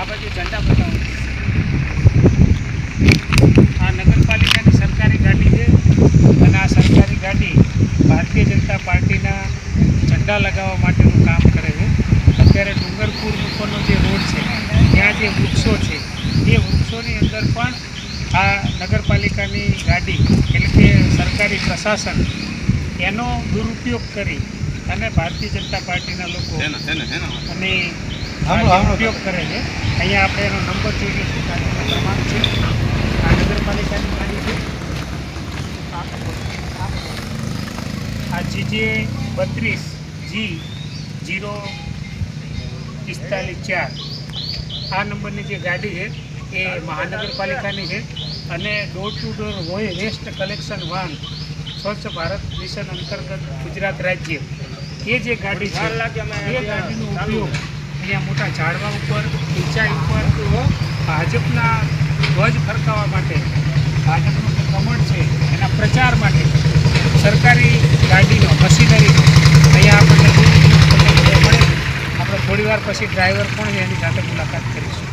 આ બાજુ ઝંડા બતાવો આ નગરપાલિકાની સરકારી ગાડી છે અને આ સરકારી ગાડી ભારતીય જનતા પાર્ટીના ઝંડા લગાવવા માટેનું કામ કરે છે. અત્યારે ડુંગરપુર ઉપરનો જે રોડ છે ત્યાં જે વૃક્ષો છે એ વૃક્ષોની અંદર પણ આ નગરપાલિકાની ગાડી એટલે કે સરકારી પ્રશાસન એનો દુરુપયોગ કરી અને ભારતીય જનતા પાર્ટીના લોકો અને ઉપયોગ કરે છે અહીંયા આપણે એનો નંબર જોઈ લઈશું ગાડીનો ક્રમાંક છે. આ નગરપાલિકાની ગાડી છે. આ જીજે બત્રીસ જી જીરો પિસ્તાલીસ ચાર. આ નંબરની જે ગાડી છે એ મહાનગરપાલિકાની છે અને ડોર ટુ ડોર હોય waste collection van Swachh Bharat mission અંતર્ગત ગુજરાત રાજ્ય. એ જે ગાડી છે, એ ગાડીનો ઉપયોગ અહીંયા મોટા ઝાડવા ઉપર ઊંચાઈ ઉપર ભાજપના ધ્વજ ફરકાવવા માટે, ભાજપનું જે કમળ છે, એના પ્રચાર માટે સરકારી ગાડીનો, મશીનરીનો, અહીંયા આપણને મળે આપણે થોડી વાર પછી ડ્રાઈવર પણ એની સાથે મુલાકાત કરીશું.